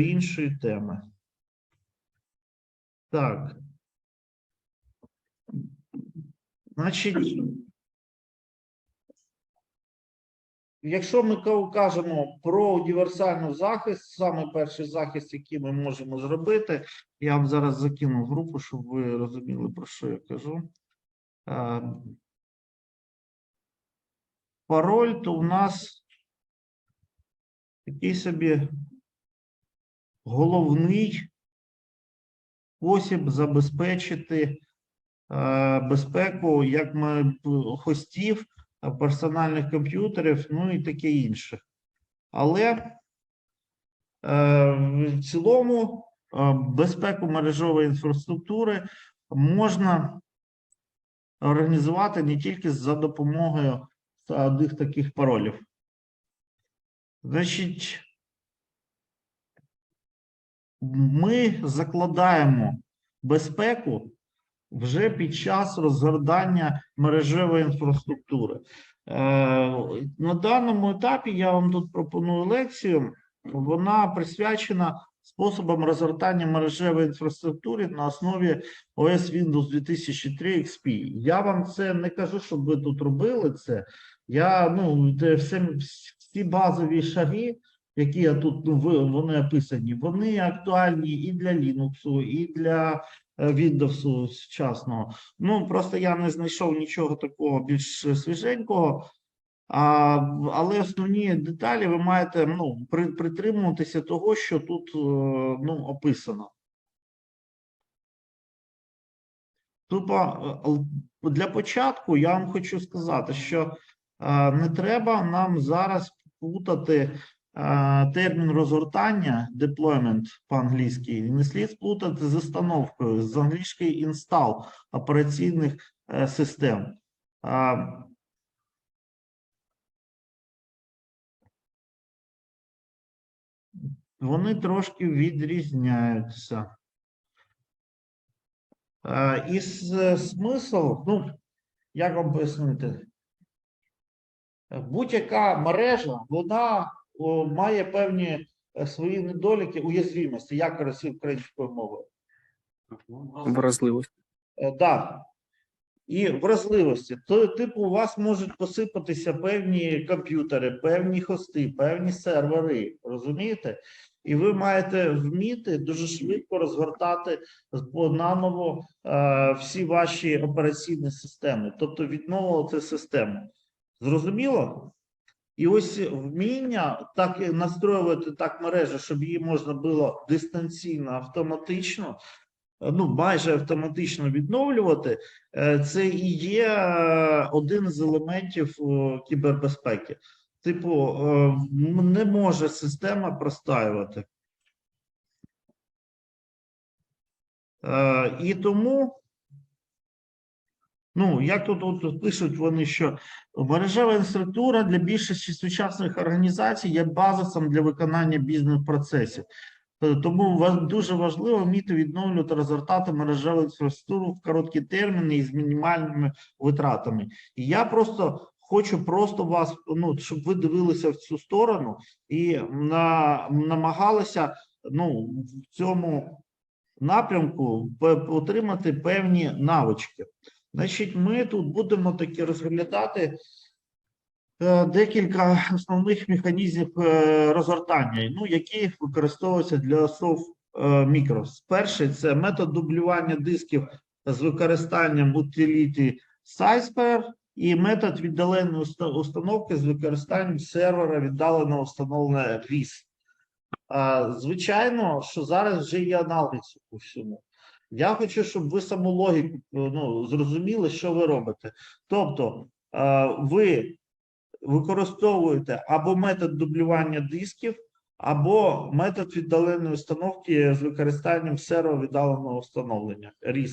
іншої теми. Так. Значить, якщо ми кажемо про універсальний захист, саме перший захист, який ми можемо зробити, я вам зараз закину групу, щоб ви розуміли, про що я кажу. Е, Пароль то у нас такий собі головний спосіб забезпечити е, безпеку як хостів, персональних комп'ютерів, ну і таке інше. Але е, в цілому е, безпеку мережової інфраструктури можна організувати не тільки за допомогою одних таких паролів. Значить, ми закладаємо безпеку вже під час розгортання мережевої інфраструктури. Е, На даному етапі я вам тут пропоную лекцію. Вона присвячена способам розгортання мережевої інфраструктури на основі OS Windows 2003 XP. Я вам це не кажу, щоб ви тут робили це. Я ну де все, всі базові шаги, які я тут ну, вони описані, вони актуальні і для Linux, і для е, Windows сучасного. Ну просто я не знайшов нічого такого більш свіженького. А, але основні деталі ви маєте ну, при, притримуватися того, що тут е, ну, описано. Тупо е, для початку я вам хочу сказати, що не треба нам зараз плутати е, термін розгортання deployment по-англійськи, не слід сплутати з установкою з англійської install операційних е, систем. Вони трошки відрізняються. Е, І смисл, ну, як вам пояснити? Е, Будь-яка мережа, вона має певні е, свої недоліки, уязвимості, як красив українською мовою. Вразливість. Е, Да. І вразливості. То, типу, у вас можуть посипатися певні комп'ютери, певні хости, певні сервери, розумієте? І ви маєте вміти дуже швидко розгортати наново е, всі ваші операційні системи, тобто відновлювати систему. Зрозуміло? І ось вміння так настроювати так мережу, щоб її можна було дистанційно, автоматично, е, ну майже автоматично відновлювати, е, це і є е, один з елементів кібербезпеки. Типу, не може система простаювати. І тому, ну, як тут, тут пишуть вони, що мережева інфраструктура для більшості сучасних організацій є базисом для виконання бізнес-процесів. Е, Тому дуже важливо вміти відновлювати, розгортати мережеву інфраструктуру в короткі терміни і з мінімальними витратами. І я просто хочу просто вас, ну, щоб ви дивилися в цю сторону і на, намагалися ну, в цьому напрямку отримати певні навички. Значить, ми тут будемо таки розглядати е, декілька основних механізмів е, розгортання, ну, які використовуються для е, Micros. Перший це метод дублювання дисків з використанням утиліті SizePair і метод віддаленої установки з використанням сервера віддаленого встановлення RIS. Звичайно, що зараз вже є аналоги цьому всьому. Я хочу, щоб ви саму логіку ну, зрозуміли, що ви робите. Тобто, е, ви використовуєте або метод дублювання дисків, або метод віддаленої установки з використанням сервера віддаленого встановлення RIS.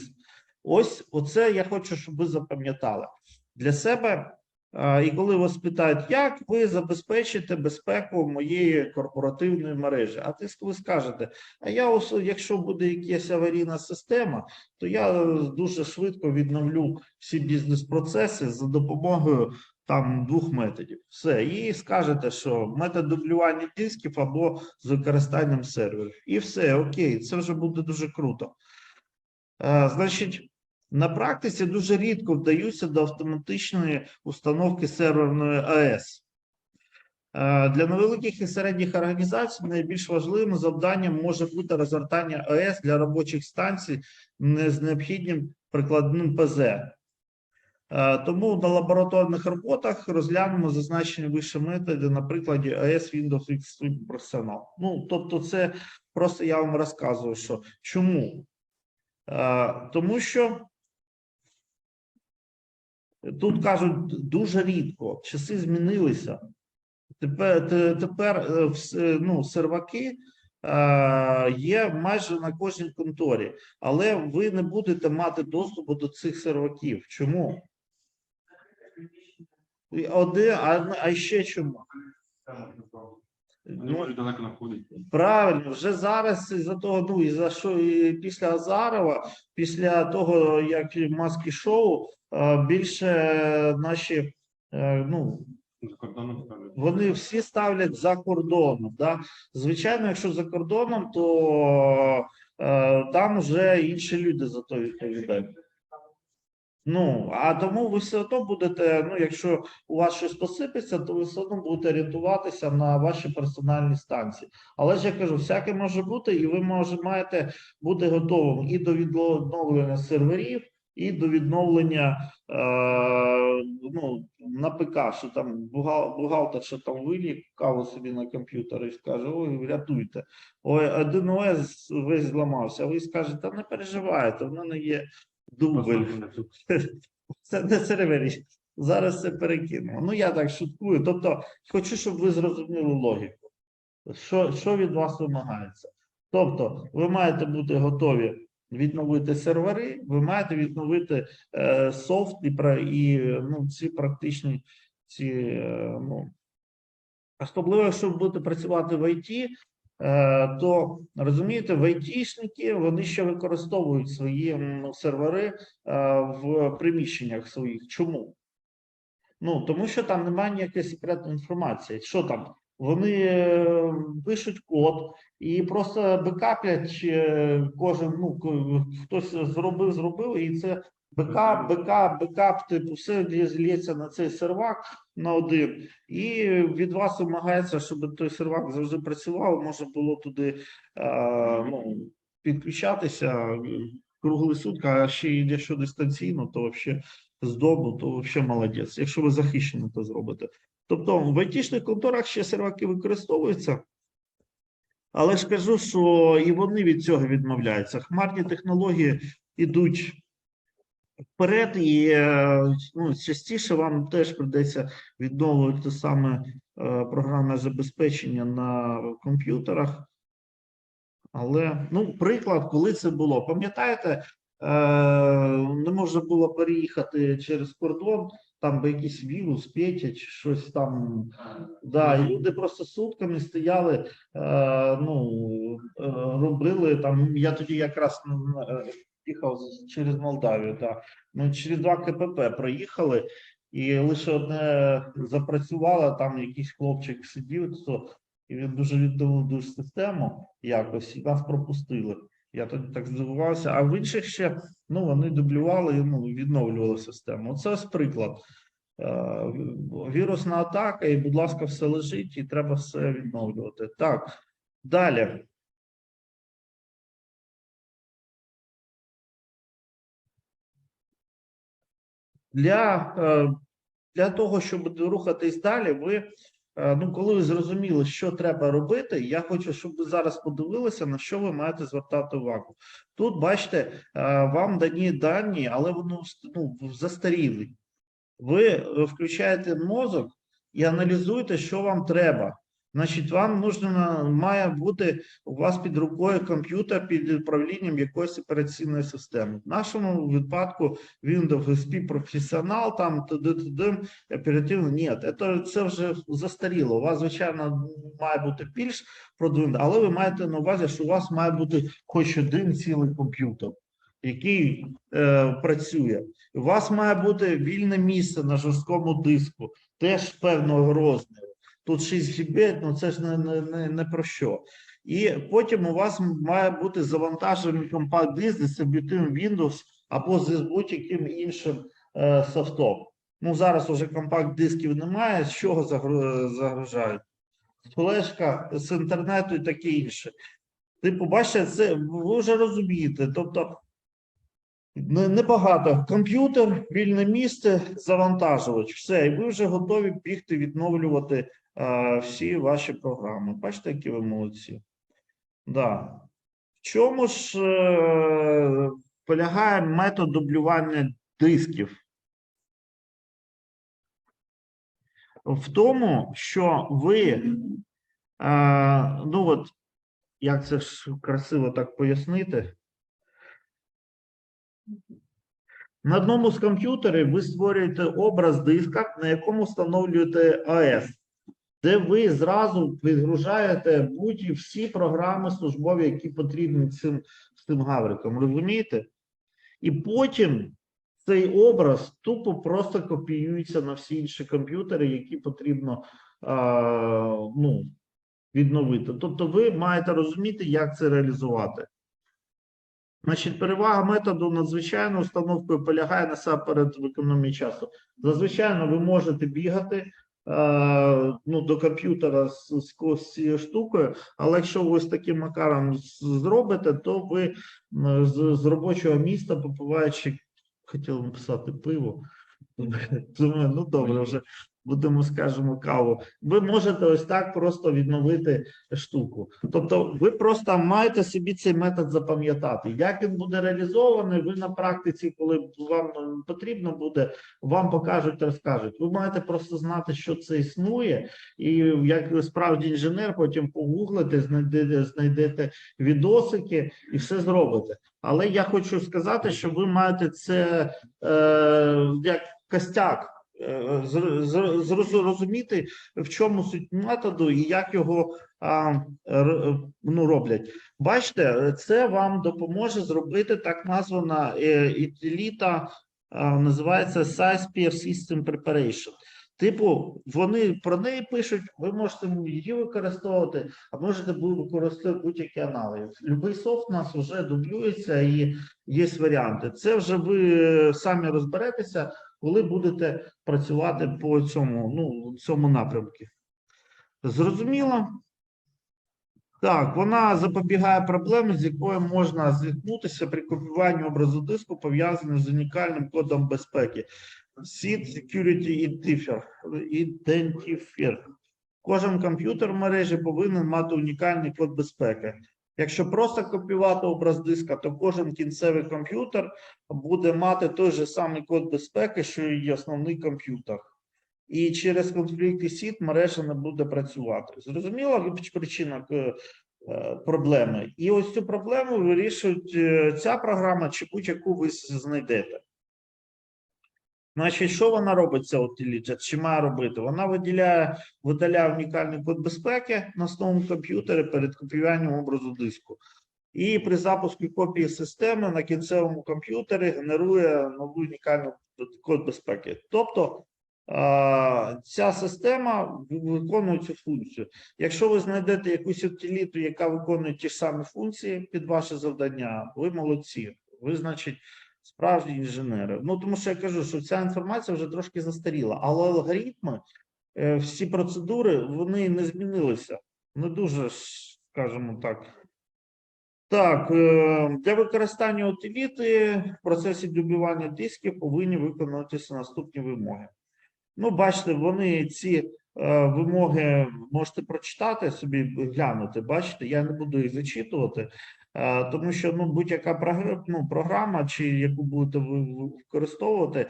Ось оце я хочу, щоб ви запам'ятали для себе. Е, І коли вас питають, як ви забезпечите безпеку моєї корпоративної мережі, а ти ви скажете, а я якщо буде якась аварійна система, то я дуже швидко відновлю всі бізнес-процеси за допомогою там двох методів. Все, і скажете, що метод дублювання дисків або з використанням серверів. І все, окей, це вже буде дуже круто. Е, значить, на практиці дуже рідко вдаються до автоматичної установки серверної АЕС. Е, Для невеликих і середніх організацій найбільш важливим завданням може бути розгортання АЕС для робочих станцій не з необхідним прикладним ПЗ. Е, Тому на лабораторних роботах розглянемо зазначені вище методи на прикладі AS Windows X Professional. Ну, тобто, це просто я вам розказую, що чому? Е, Тому що тут кажуть дуже рідко, часи змінилися. Тепер, тепер е, ну, серваки е, є майже на кожній конторі, але ви не будете мати доступу до цих серваків. Чому? Один, а, ще чому? Ну. Правильно, вже зараз із-за того, ну і за що і після Азарова, після того, як маски шоу, е, більше наші е, ну, вони всі ставлять за кордоном. Да? Звичайно, якщо за кордоном, то е, там вже інші люди за то відповідають. Ну, а тому ви все одно будете, ну, якщо у вас щось посипеться, то ви все одно будете орієнтуватися на ваші персональні станції. Але ж я кажу, всяке може бути, і ви може, маєте бути готовим і до відновлення серверів, і до відновлення е, ну, на ПК, що там бухгалтер, що там вилік каву собі на комп'ютер і скаже: ой, рятуйте. Ой, один ОС весь зламався. А ви скажете, не переживайте, в мене є дубль. Це не сервері. Зараз це перекинемо. Ну, я так шуткую. Тобто, хочу, щоб ви зрозуміли логіку. Що, що від вас вимагається? Тобто, ви маєте бути готові відновити сервери, ви маєте відновити е, софт і, про- і ну, ці практичні ці, е, ну, особливо, якщо ви будете працювати в ІТ, е, то розумієте, в айтішники вони ще використовують свої м, сервери е, в приміщеннях своїх. Чому? Ну, тому що там немає ніякої секретної інформації. Що там? Вони е, пишуть код і просто бекаплять е, кожен, ну, хтось зробив, зробив, і це бекап, бекап, бекап, типу, все лється на цей сервак на один. І від вас вимагається, щоб той сервак завжди працював, можна було туди е, ну, підключатися круглий сутки, а ще й якщо дистанційно, то взагалі з дому, то взагалі молодець, якщо ви захищено то зробите. Тобто в айтішних конторах ще серваки використовуються, але ж кажу, що і вони від цього відмовляються. Хмарні технології йдуть вперед, і е, ну, частіше вам теж придеться відновлювати саме е, програмне забезпечення на комп'ютерах. Але ну, приклад, коли це було. Пам'ятаєте, е, не можна було переїхати через кордон, там би якийсь вірус, Петя чи щось там. Да, і люди просто сутками стояли, е, ну, е, робили там. Я тоді якраз е, їхав через Молдавію. Да. Ми через два КПП проїхали, і лише одне запрацювало, там якийсь хлопчик сидів, і він дуже відновив систему якось, і нас пропустили. Я тоді так здивувався. А в інших ще ну, вони дублювали і ну, відновлювали систему. Це ось приклад. Е, Вірусна атака, і, будь ласка, все лежить, і треба все відновлювати. Так, далі. Для, е, для того, щоб рухатись далі, ви, ну, коли ви зрозуміли, що треба робити, я хочу, щоб ви зараз подивилися, на що ви маєте звертати увагу. Тут, бачите, е, вам дані дані, але вони ну, застаріли. Ви е, включаєте мозок і аналізуєте, що вам треба. Значить, вам нужно має бути у вас під рукою комп'ютер під управлінням якоїсь операційної системи. В нашому випадку Windows SP Professional, там т.д. оперативно. Ні, це, це вже застаріло. У вас, звичайно, має бути більш продвинуто, але ви маєте на увазі, що у вас має бути хоч один цілий комп'ютер. який е, працює. У вас має бути вільне місце на жорсткому диску, теж певного розміру. Тут 6 ГБ, ну це ж не, не, не, про що. І потім у вас має бути завантажений компакт-диск з Windows або з будь-яким іншим е, софтом. Ну, зараз уже компакт-дисків немає, з чого загро- загружають? Флешка з інтернету і таке інше. Типу, бачите, це ви вже розумієте. Тобто не- небагато. Комп'ютер, вільне місце, завантажувач. Все, і ви вже готові бігти відновлювати всі ваші програми. Бачите, які ви молодці. Да. В чому ж е, полягає метод дублювання дисків? В тому, що ви, ну от, як це ж красиво так пояснити? На одному з комп'ютерів ви створюєте образ диска, на якому встановлюєте АЕС, де ви зразу підгружаєте будь всі програми службові, які потрібні цим, цим гаврикам. Розумієте? І потім цей образ тупо просто копіюється на всі інші комп'ютери, які потрібно а, ну, відновити. Тобто, ви маєте розуміти, як це реалізувати. Значить, перевага методу надзвичайною установкою полягає насамперед в економії часу. Зазвичай ви можете бігати ну, до комп'ютера з, з, з цією штукою, але якщо ви з таким макаром зробите, то ви з, з робочого міста, попиваючи, хотів написати пиво, думаю, ну добре, вже будемо, скажемо, каву. Ви можете ось так просто відновити штуку. Тобто, ви просто маєте собі цей метод запам'ятати. Як він буде реалізований, ви на практиці, коли вам е, потрібно буде, вам покажуть, розкажуть. Ви маєте просто знати, що це існує, і як справді інженер, потім погуглите, знайдете, знайдете відосики і все зробите. Але я хочу сказати, що ви маєте це е, як костяк. Е, зр- зр- зр- Зрозуміти, в чому суть методу і як його ну, роблять. Бачите, це вам допоможе зробити так названа е, ітеліта, а, називається Size Peer System Preparation. Типу, вони про неї пишуть, ви можете її використовувати, а можете використовувати будь-які аналоги. Любий софт у нас вже дублюється і є варіанти. Це вже ви самі розберетеся, коли будете працювати по цьому, ну, цьому напрямку. Зрозуміло? Так, вона запобігає проблемі, з якою можна зіткнутися при копіюванні образу диску, пов'язаним з унікальним кодом безпеки. Seed Security. Identifier. Кожен комп'ютер в мережі повинен мати унікальний код безпеки. Якщо просто копіювати образ диска, то кожен кінцевий комп'ютер буде мати той же самий код безпеки, що і основний комп'ютер. І через конфлікти сіт мережа не буде працювати. Зрозуміло причина е, проблеми. І ось цю проблему вирішують е, ця програма чи будь-яку ви знайдете. Значить, що вона робить, ця утиліджа? Чи має робити? Вона виділяє, видаляє унікальний код безпеки на основному комп'ютері перед копіюванням образу диску. І при запуску копії системи на кінцевому комп'ютері генерує новий унікальний код безпеки. Тобто ця система виконує цю функцію. Якщо ви знайдете якусь утиліту, яка виконує ті ж самі функції під ваше завдання, ви молодці. Ви, значить, справжні інженери. Ну тому що я кажу, що ця інформація вже трошки застаріла, але алгоритми, е, всі процедури, вони не змінилися. Не дуже, скажімо так. Так, е, для використання утиліти в процесі дублювання дисків повинні виконуватися наступні вимоги. Ну, бачите, вони ці е, вимоги можете прочитати собі, глянути. Бачите, я не буду їх зачитувати, тому що ну, будь-яка ну, програма, чи яку будете ви ви використовувати,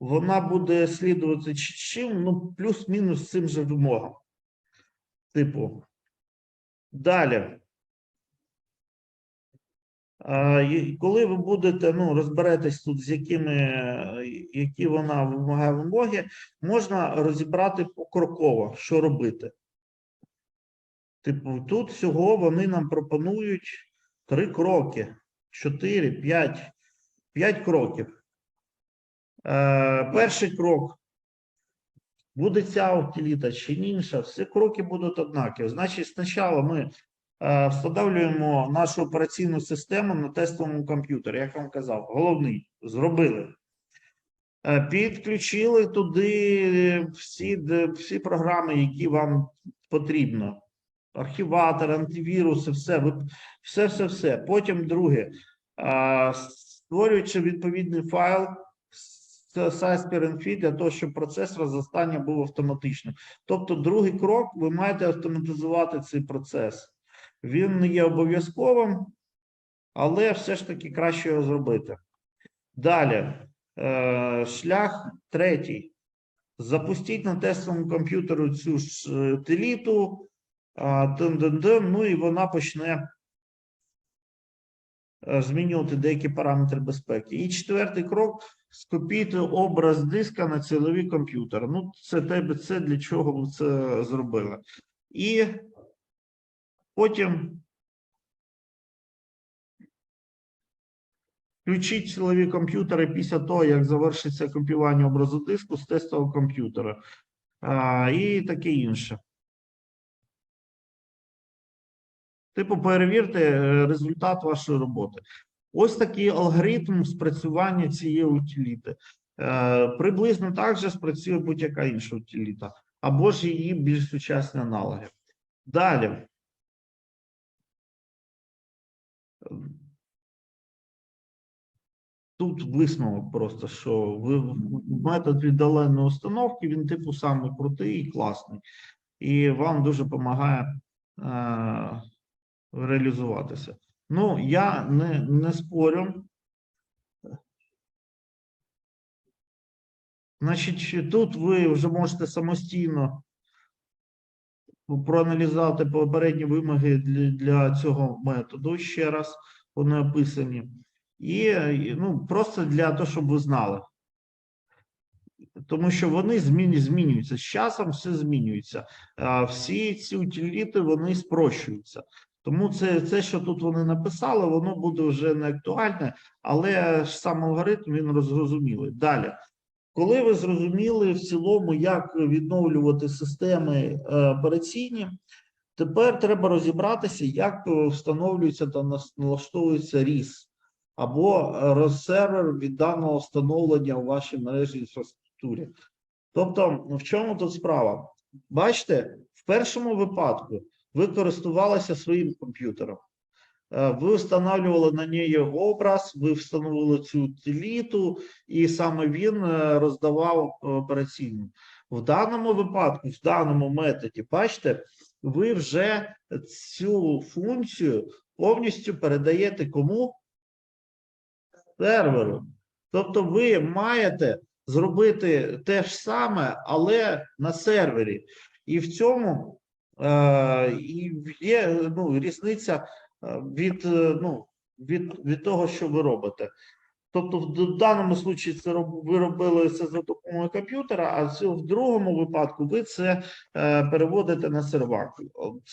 вона буде слідувати чи- чим, ну, плюс-мінус цим же вимогам. Типу. Далі. Коли ви будете ну, розберетесь тут, з якими, е, які вона вимагає вимоги, можна розібрати покроково, що робити. Типу, тут всього вони нам пропонують три кроки, чотири, п'ять. П'ять кроків. Е, перший крок. Буде ця утиліта чи інша, всі кроки будуть однакові. Значить, спочатку ми е, встановлюємо нашу операційну систему на тестовому комп'ютері, як вам казав. Головний, зробили. Е, Підключили туди всі, всі програми, які вам потрібно. Архіватор, антивіруси, все, все, все, все. Потім друге, створюючи відповідний файл size для того, щоб процес розростання був автоматичним. Тобто, другий крок, ви маєте автоматизувати цей процес. Він не є обов'язковим, але все ж таки краще його зробити. Далі, е, шлях третій. Запустіть на тестовому комп'ютері цю ж е, утиліту, а, ну і вона почне е, змінювати деякі параметри безпеки. І четвертий крок скопійте образ диска на цілові комп'ютери. Ну, це тебе це для чого ви це зробили. І потім включіть силові комп'ютери після того, як завершиться копіювання образу диску з тестового комп'ютера. І таке інше. Типу, перевірте е, результат вашої роботи. Ось такий алгоритм спрацювання цієї утиліти. Е, приблизно так же спрацює будь-яка інша утиліта, або ж її більш сучасні аналоги. Далі. Тут висновок просто, що метод віддаленої установки, він типу самий крутий і класний, і вам дуже допомагає е, реалізуватися. Ну, я не, не спорю. Значить, тут ви вже можете самостійно проаналізувати попередні вимоги для, для цього методу ще раз, вони описані. І ну, просто для того, щоб ви знали. Тому що вони зміні, змінюються. З часом все змінюється. Всі ці утиліти вони спрощуються. Тому це, це, що тут вони написали, воно буде вже не актуальне, але ж сам алгоритм він розрозумілий. Далі. Коли ви зрозуміли в цілому, як відновлювати системи е, операційні, тепер треба розібратися, як встановлюється та налаштовується RIS або е, розсервер від даного встановлення у вашій мережі інфраструктурі. Тобто, в чому тут справа? Бачите, в першому випадку ви користувалися своїм комп'ютером. Е, Ви встановлювали на неї образ, ви встановили цю утиліту, і саме він е, роздавав е, операційну. В даному випадку, в даному методі, бачите, ви вже цю функцію повністю передаєте кому? Серверу. Тобто ви маєте зробити те ж саме, але на сервері. І в цьому і є ну, різниця е, від, е, ну, від, від того, що ви робите. Тобто, в даному случаї це ви робили це за допомогою комп'ютера, а в другому випадку ви це е, переводите на сервак.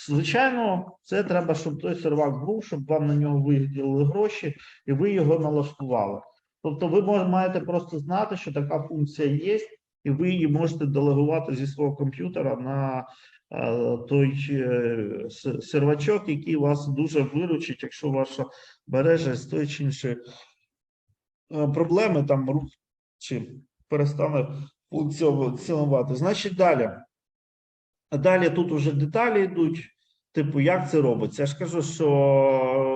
Звичайно, це треба, щоб той сервак був, щоб вам на нього виділили гроші, і ви його налаштували. Тобто, ви маєте просто знати, що така функція є, і ви її можете делегувати зі свого комп'ютера на е, той е, сервачок, який вас дуже виручить, якщо ваша мережа з тої чи іншої е, проблеми, там рух чи перестане функціонувати. Значить, далі. Далі тут вже деталі йдуть. Типу, як це робиться? Я ж кажу, що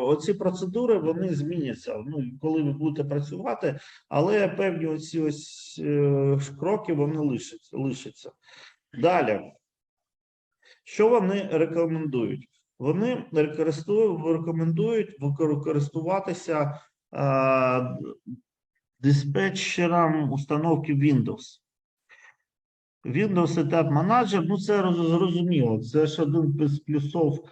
оці процедури вони зміняться. Ну, коли ви будете працювати, але певні оці ось е, кроки вони лишаться. Далі. Що вони рекомендують? Вони рекомендують викор- користуватися е, диспетчером установки Windows. Windows Setup Manager, ну це зрозуміло. Це ж один з плюсов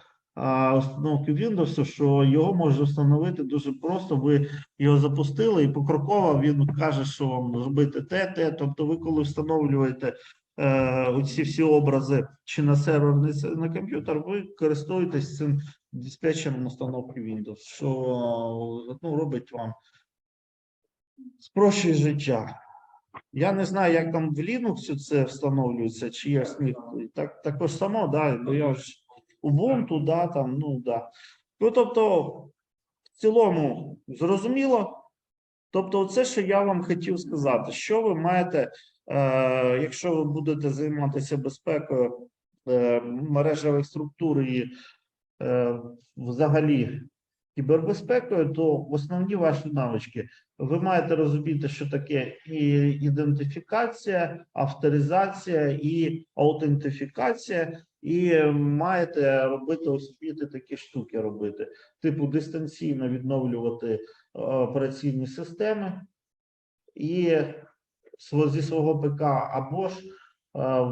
установки Windows, що його можна встановити дуже просто. Ви його запустили, і покроково він каже, що вам робити те, те. Тобто, ви коли встановлюєте е, всі образи чи на сервер, с- на комп'ютер, ви користуєтесь цим диспетчером установки Windows, що ну, робить вам спрощує життя. Я не знаю, як там в Linux це встановлюється, чи є сміх. Так, також само, да, бо я ж Ubuntu, да, там, ну да. Ну, тобто, в цілому, зрозуміло. Тобто, це, що я вам хотів сказати, що ви маєте, якщо ви будете займатися безпекою е, мережевих структур і е, взагалі кібербезпекою, то основні ваші навички. Ви маєте розуміти, що таке і ідентифікація, авторизація і аутентифікація, і маєте робити ось вміти такі штуки робити, типу дистанційно відновлювати е, операційні системи і зі свого ПК або ж е,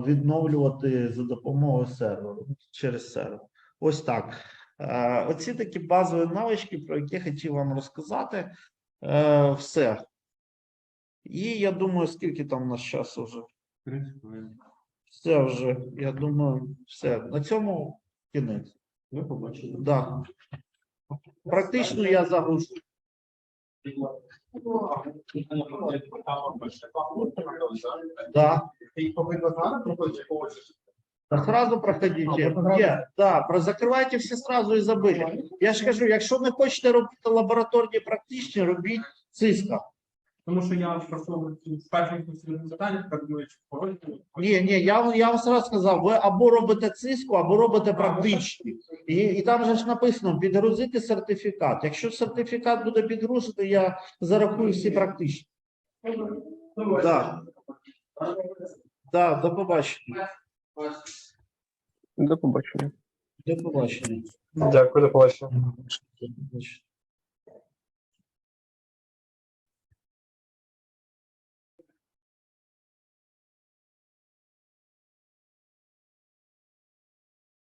відновлювати за допомогою серверу через сервер. Ось так. Е, Оці такі базові навички, про які хотів вам розказати. Е, Все. І я думаю, скільки там у нас часу вже? Все вже, я думаю, все. На цьому кінець. До побачення. Да. Практично я загружу. Да. Чи когось? Да сразу проходите. Ні, да, про закривайте всі сразу і забили. Я ж кажу, якщо не хочете робити лабораторні практичні, робіть циска. Тому що я пройшов з перших посередньо питання, так думаю, чи пороль. Ні, ні, я, вам- я вам сразу сказав, ви або робите циску, або робите практичні. І, і там же ж написано підгрузити сертифікат. Якщо сертифікат буде підгрузити, я зарахую всі практичні. Да. Да, до побачення. До побачення. До побачення. Дякую. До побачення.